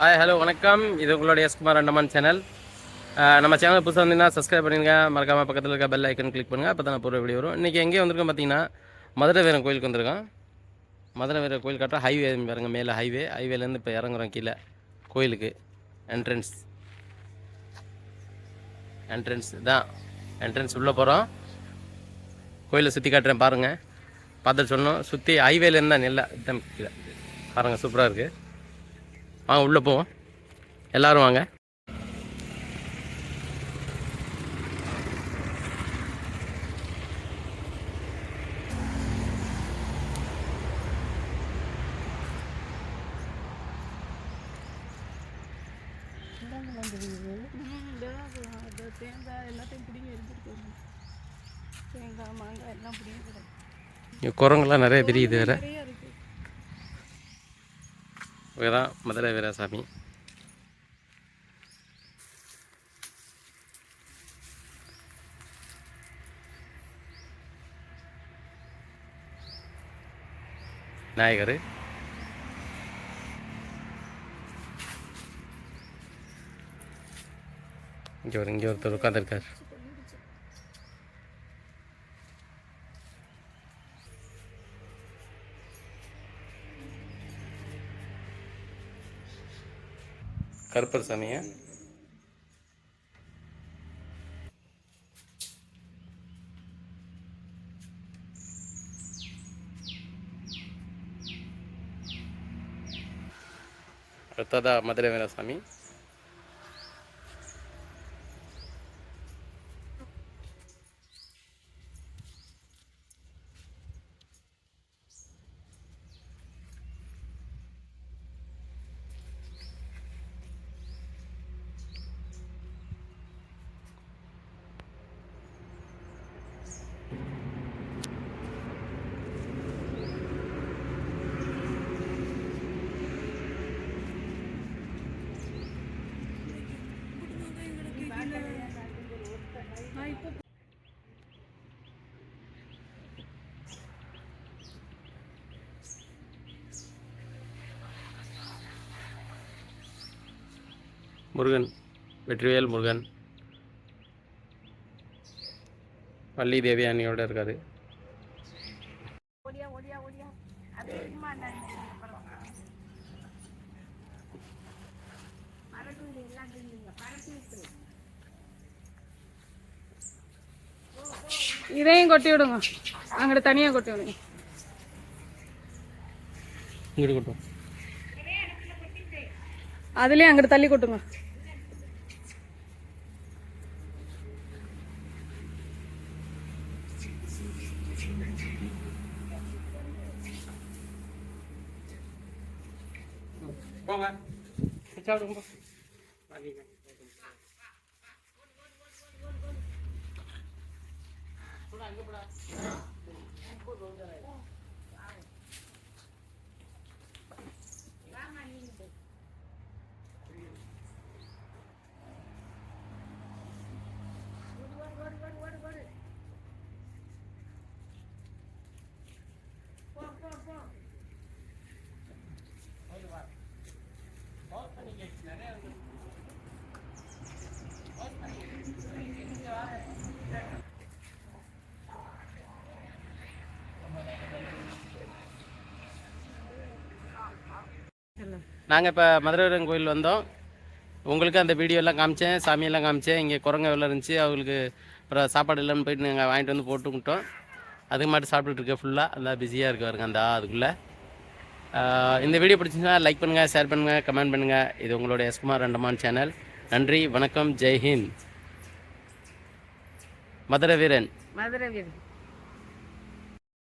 Hi hello வணக்கம். இது உங்களுடைய எஸ்குமார் அண்டமான் சேனல் நம்ம சேனல் புதுசாக வந்தீங்கன்னா சப்ஸ்கிரைப் பண்ணிடுங்க மறக்காமல் பக்கத்தில் இருக்க பெல் ஐக்கன் கிளிக் பண்ணுங்கள் அப்போ தான் போகிற வீடியோ வரும். இன்றைக்கி எங்கே வந்திருக்கோம் பார்த்தீங்கன்னா மதுரை வீரன் கோயிலுக்கு வந்திருக்கோம். மதுரை வீரன் கோயில் காட்டுற ஹைவே பாருங்க மேலே ஹைவே ஹைவேலேருந்து இப்போ இறங்குறோம் கீழே. கோயிலுக்கு. என்ட்ரன்ஸ் என்ட்ரன்ஸ் தான் என்ட்ரன்ஸ் உள்ளே போகிறோம் கோயிலை சுற்றி காட்டுறேன் பாருங்கள் பார்த்துட்டு சொன்னோம் சுற்றி ஹைவேலேருந்து தான் நெல்லை. கீழே. பாருங்கள் சூப்பராக இருக்குது வாங்க உள்ளே போவோம். எல்லாரும் வாங்க. தேங்காய் எல்லாத்தையும் தேங்காய் மாங்காய் எல்லாம் குரங்கெல்லாம் நிறைய பிரியுது வேறு. நிறைய இருக்கு மதுரை வீராசாமி. நாயகர் இங்கே ஒரு இங்கே ஒருத்தர் உட்காந்துருக்கார் கருப்பர் சாமியை. அடுத்ததாக மதுரை வீரசாமி முருகன் வெற்றிவேல் முருகன். வள்ளி தேவியானியோட விட்டு இதையும் கொட்டி விடுங்க. அங்கிட்ட தனியாக கொட்டி விடுங்க. இங்கிட்டு கூட்டம் அதுலேயும் அங்கிட்ட தள்ளி கொட்டுங்க. không ạ. Thế sao đúng không? Bạn nhìn này. Hãy subscribe cho kênh Ghiền Mì Gõ Để không bỏ lỡ những video hấp dẫn நாங்கள் இப்போ மதுரவீரன் கோயில் வந்தோம். உங்களுக்கு அந்த வீடியோலாம் காமிச்சேன் சாமியெல்லாம் காமிச்சேன். இங்கே குரங்க வெள்ளம் இருந்துச்சு. அவங்களுக்கு அப்புறம் சாப்பாடு இல்லைன்னு போயிட்டு நாங்கள் வாங்கிட்டு வந்து போட்டுக்கிட்டோம் அதுக்கு மட்டும் சாப்பிட்டுட்டு இருக்கேன் ஃபுல்லாக நல்லா பிஸியாக இருக்கு பாருங்க அந்த அதுக்குள்ளே. இந்த வீடியோ பிடிச்சிங்கன்னா லைக் பண்ணுங்கள் ஷேர் பண்ணுங்கள் கமெண்ட் பண்ணுங்கள் இது உங்களுடைய எஸ்குமார் ரெண்டமான் சேனல் நன்றி வணக்கம் ஜெய்ஹிந்த் மதுரை வீரன் மதுரை